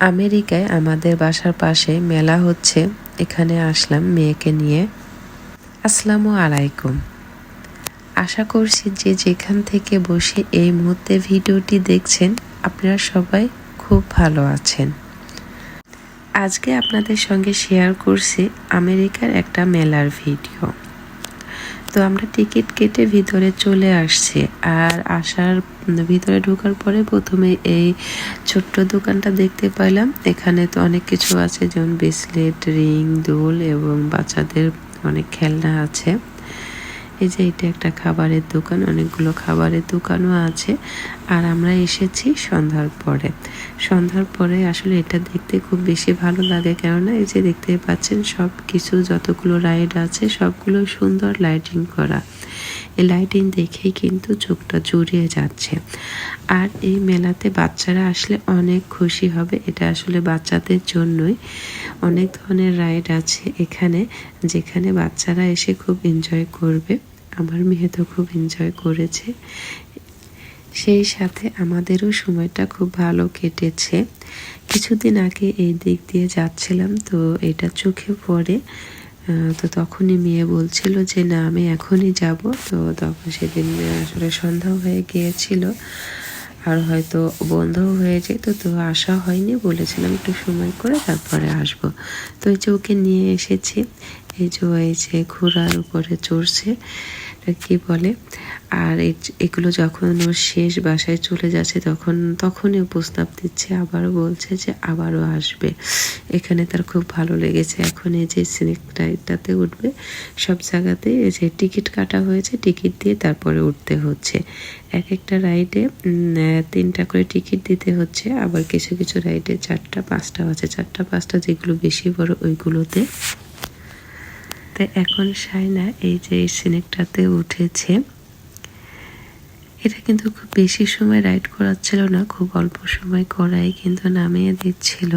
আমেরিকায় আমাদের বাসার পাশে মেলা হচ্ছে। এখানে আসলাম মেয়েকে নিয়ে। আসসালামু আলাইকুম। আশা করছি যে যেখান থেকে বসে এই মুহূর্তে ভিডিওটি দেখছেন, আপনারা সবাই খুব ভালো আছেন। আজকে আপনাদের সঙ্গে শেয়ার করছি আমেরিকার একটা মেলার ভিডিও। তো আমরা টিকিট কেটে ভিতরে চলে আসছি। আর আসার ভিতরে ঢোকার পরে প্রথমে এই ছোট্ট দোকানটা দেখতে পাইলাম এখানে তো অনেক কিছু আছে, যেমন ব্রেসলেট রিং, দোল এবং বাচ্চাদের অনেক খেলনা আছে। এই যে এটা একটা খাবারের দোকান, অনেকগুলো খাবারের দোকানও আছে। আর আমরা এসেছি সন্ধ্যার পরে। সন্ধ্যার পরে আসলে এটা দেখতে খুব বেশি ভালো লাগে কেননা এই যে দেখতে পাচ্ছেন সব কিছু যতগুলো রাইড আছে সবগুলো সুন্দর লাইটিং করা। লাইটিং দেখেই কিন্তু চোখটা জুড়িয়ে যাচ্ছে। আর এই মেলাতে বাচ্চারা আসলে অনেক খুশি হবে, এটা আসলে বাচ্চাদের জন্যই। অনেক ধরনের রাইড আছে এখানে, যেখানে বাচ্চারা এসে খুব এনজয় করবে। আমার মেয়ে তো খুব এনজয় করেছে। সেই সাথে আমাদেরও সময়টা খুব ভালো কেটেছে। কিছুদিন আগে এই দিক দিয়ে যাচ্ছিলাম, তো এটা চোখে পড়ে। তো তখনই মেয়ে বলছিল যে, না, আমি এখনই যাব। তো তখন সেদিন আসলে সন্ধ্যা হয়ে গিয়েছিল। আর হয়তো বন্ধও হয়ে যেত তো আসা হয়নি বলেছিলাম, একটু সময় করে তারপরে আসব। তো এই ওকে নিয়ে এসেছি। এই যে এই যে ঘোড়ার উপরে চড়ছে কি বলে? আর এগুলো যখন ও শেষ বাসায় চলে যাচ্ছে, তখন, তখনই প্রস্তাব দিচ্ছে, আবারও বলছে যে আবারও আসবে। এখানে তার খুব ভালো লেগেছে। এখন এই যে সিনেক রাইডটাতে উঠবে, সব জায়গাতে এই যে টিকিট কাটা হয়েছে, টিকিট দিয়ে তারপরে উঠতে হচ্ছে। এক একটা রাইডে তিনটা করে টিকিট দিতে হচ্ছে, আবার কিছু কিছু রাইডে চারটা, পাঁচটা আছে। চারটা, পাঁচটা যেগুলো বেশি বড়, ওইগুলোতে তো এখন সাইনা এই যে এই সিনেকটাতে উঠেছে, এটা কিন্তু খুব বেশি সময় রাইড করাচ্ছিল না, খুব অল্প সময় করাই কিন্তু নামিয়ে দিচ্ছিল।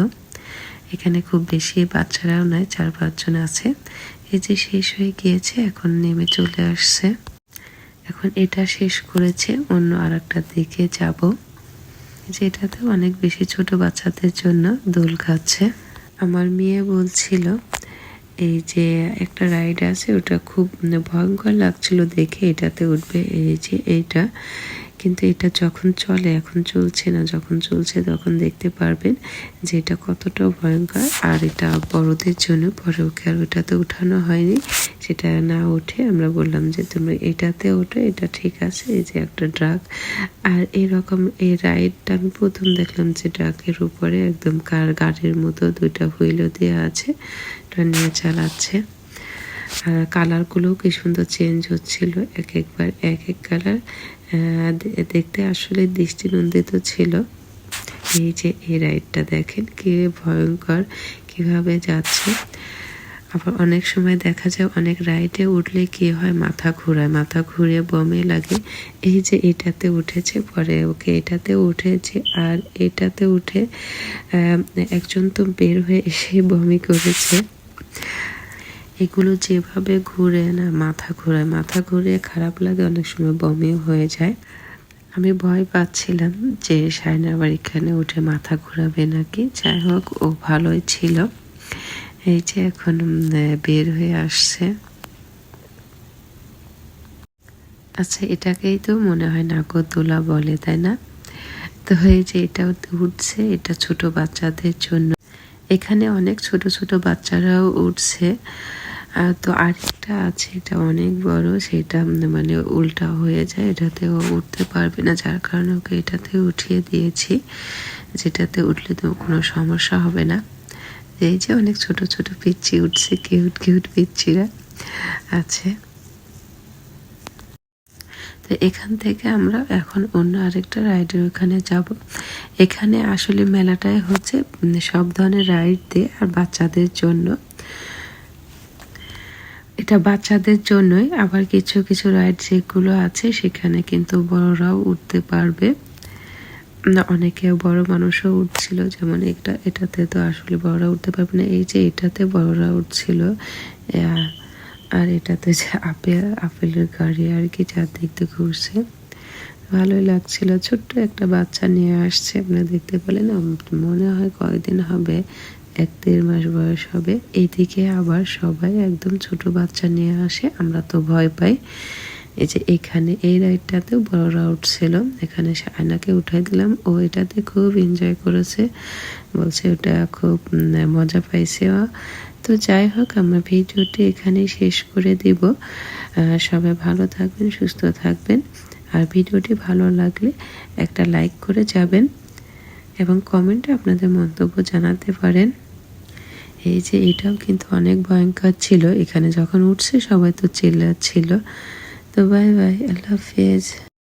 এখানে খুব বেশি বাচ্চারাও নয়, চার পাঁচজন আছে। এই যে শেষ হয়ে গিয়েছে, এখন নেমে চলে আসছে। এখন এটা শেষ করেছে, অন্য আর দিকে যাব। যেটাতে অনেক বেশি ছোট বাচ্চাদের জন্য দোল খাচ্ছে। আমার মেয়ে বলছিল এই যে একটা রাইড আছে, ওটা খুব মানে ভয়ঙ্কর লাগছিল দেখে, এটাতে উঠবে এই যে এইটা কিন্তু এটা যখন চলে, এখন চলছে না, যখন চলছে তখন দেখতে পারবেন যে এটা কতটা ভয়ঙ্কর। আর এটা বড়দের জন্য পরে ওকে আর ওটাতে উঠানো হয়নি। সেটা না উঠে আমরা বললাম যে তুমি এটাতে ওঠো, এটা ঠিক আছে, এই যে একটা ড্রাগ। আর এরকম এই রাইডটা আমি প্রথম দেখলাম যে ড্রাগের উপরে একদম কার গাড়ির মতো দুইটা হুইলও দেওয়া আছে, এটা নিয়ে চালাচ্ছে। আর কালারগুলোও কি সুন্দর চেঞ্জ হচ্ছিল, এক একবার, এক এক কালার। দেখতে আসলে দৃষ্টিনন্দিত ছিল। এই যে এই রাইডটা দেখেন, কি ভয়ঙ্কর, কীভাবে যাচ্ছে। আবার অনেক সময় দেখা যায় অনেক রাইডে উঠলে কি হয়, মাথা ঘুরায়। মাথা ঘুরে বমে লাগে। এই যে এটাতে উঠেছে, পরে ওকে এটাতে উঠেছে আর এটাতে উঠে একজন তো বের হয়ে এসে বমি করেছে। এগুলো যেভাবে ঘুরে না, মাথা ঘুরায়। মাথা ঘুরে খারাপ লাগে, অনেক সময় বমিও হয়ে যায়। আমি ভয় পাচ্ছিলাম যে সায়নার বাড়ি এখানে উঠে মাথা ঘুরাবে নাকি। যাই হোক, ও ভালোই ছিল। এই যে এখন বের হয়ে আসছে। আচ্ছা এটাকেই তো মনে হয় নাগরদোলা বলে, তাই না? তো এই যে এটা উঠছে, এটা ছোট বাচ্চাদের জন্য। এখানে অনেক ছোট ছোট বাচ্চারাও উঠছে। আর তো আরেকটা আছে, এটা অনেক বড়, সেটা মানে উল্টা হয়ে যায় এটাতে ও উঠতে পারবে না, যার কারণে ওকে এটাতে উঠিয়ে দিয়েছি। যেটাতে উঠলে তো কোনো সমস্যা হবে না। এই যে অনেক ছোট ছোট পিচ্ছি উঠছে কিউট কিউট পিচ্ছিরা আছে। তো এখান থেকে আমরা এখন অন্য আরেকটা রাইডের ওখানে যাব। এখানে আসলে মেলাটাই হচ্ছে সব ধরনের রাইড দিয়ে আর বাচ্চাদের জন্য। এটা বাচ্চাদের জন্যই, আবার কিছু কিছু রাইড যেগুলো আছে, সেখানে কিন্তু বড়রাও উঠতে পারবে। অনেকে বড় মানুষও উঠছিল, যেমন এটা এটাতে তো আসলে বড়রা উঠতে পারবে না, এই যে এটাতে বড়রা উঠছিল আর এটাতে যে আপেল আপেলের গাড়ি আর কি চারদিক দেখতে ঘুরছে। ভালোই লাগছিল, ছোট্ট একটা বাচ্চা নিয়ে আসছে, আপনারা দেখতে পেলেন মনে হয় কয়দিন হবে, এক দেড় মাস বয়স হবে। এইদিকে আবার সবাই একদম ছোট বাচ্চা নিয়ে আসে, আমরা তো ভয় পাই। এই যে এখানে, এই রাইডটাতেও বড় বড়রা উঠছিল। এখানে আয়নাকে উঠাই দিলাম। ও এটাতে খুব এনজয় করেছে। বলছে ওটা খুব মজা পাইছে তো যাই হোক, আমরা ভিডিওটি এখানেই শেষ করে দিব। সবাই ভালো থাকবেন, সুস্থ থাকবেন। আর ভিডিওটি ভালো লাগলে একটা লাইক করে যাবেন এবং কমেন্টে আপনাদের মন্তব্য জানাতে পারেন। এই যে এটাও কিন্তু অনেক ভয়ঙ্কর ছিল। এখানে যখন উঠছে সবাই তো চিল্লাচ্ছিল। তো বাই বাই আল্লাহ হাফেজ